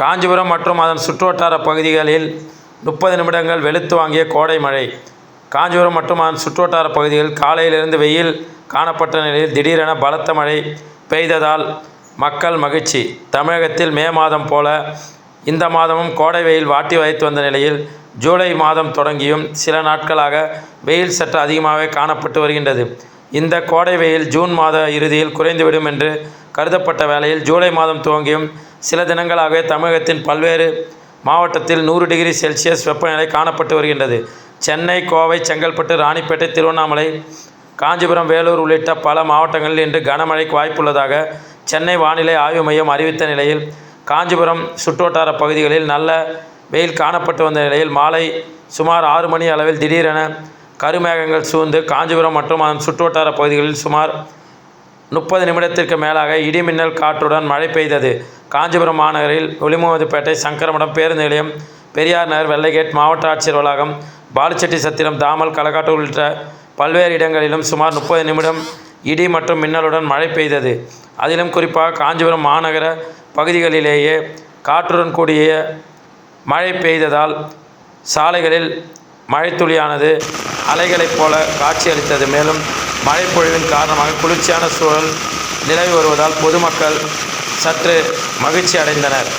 காஞ்சிபுரம் மற்றும் அதன் சுற்றுவட்டார பகுதிகளில் முப்பது நிமிடங்கள் வெளுத்து வாங்கிய கோடை மழை. காஞ்சிபுரம் மற்றும் அதன் சுற்றுவட்டார பகுதிகளில் காலையிலிருந்து வெயில் காணப்பட்ட நிலையில் திடீரென பலத்த மழை பெய்ததால் மக்கள் மகிழ்ச்சி. தமிழகத்தில் மே மாதம் போல இந்த மாதமும் கோடை வெயில் வாட்டி வதைத்து வந்த நிலையில் ஜூலை மாதம் தொடங்கியும் சில நாட்களாக வெயில் சற்று அதிகமாகவே காணப்பட்டு வருகின்றது. இந்த கோடை வெயில் ஜூன் மாத இறுதியில் குறைந்துவிடும் என்று கருதப்பட்ட வேளையில் ஜூலை மாதம் துவங்கியும் சில தினங்களாகவே தமிழகத்தின் பல்வேறு மாவட்டத்தில் நூறு டிகிரி செல்சியஸ் வெப்பநிலை காணப்பட்டு வருகின்றது. சென்னை கோவை செங்கல்பட்டு ராணிப்பேட்டை திருவண்ணாமலை காஞ்சிபுரம் வேலூர் உள்ளிட்ட பல மாவட்டங்களில் இன்று கனமழைக்கு வாய்ப்புள்ளதாக சென்னை வானிலை ஆய்வு மையம் அறிவித்த நிலையில் காஞ்சிபுரம் சுற்றுவட்டார பகுதிகளில் நல்ல வெயில் காணப்பட்டு வந்த நிலையில் மாலை சுமார் ஆறு மணி அளவில் திடீரென கருமேகங்கள் சூழ்ந்து காஞ்சிபுரம் மற்றும் அதன் சுற்றுவட்டார பகுதிகளில் சுமார் முப்பது நிமிடத்திற்கு மேலாக இடிமின்னல் காற்றுடன் மழை பெய்தது. காஞ்சிபுரம் மாநகரில் ஒலிமுகமதுப்பேட்டை சங்கரமடம் பேருந்து நிலையம் பெரியார் நகர் வெள்ளைகேட் மாவட்ட ஆட்சியர் வளாகம் பாலுச்செட்டி சத்திரம் தாமல் களக்காட்டு உள்ளிட்ட பல்வேறு இடங்களிலும் சுமார் முப்பது நிமிடம் இடி மற்றும் மின்னலுடன் மழை பெய்தது. அதிலும் குறிப்பாக காஞ்சிபுரம் மாநகர பகுதிகளிலேயே காற்றுடன் கூடிய மழை பெய்ததால் சாலைகளில் மழைத்துளியானது அலைகளைப் போல காட்சியளித்தது. மேலும் மழைப்பொழிவின் காரணமாக குளிர்ச்சியான சூழல் நிலவி வருவதால் பொதுமக்கள் சற்று மகிழ்ச்சி அடைந்தனர்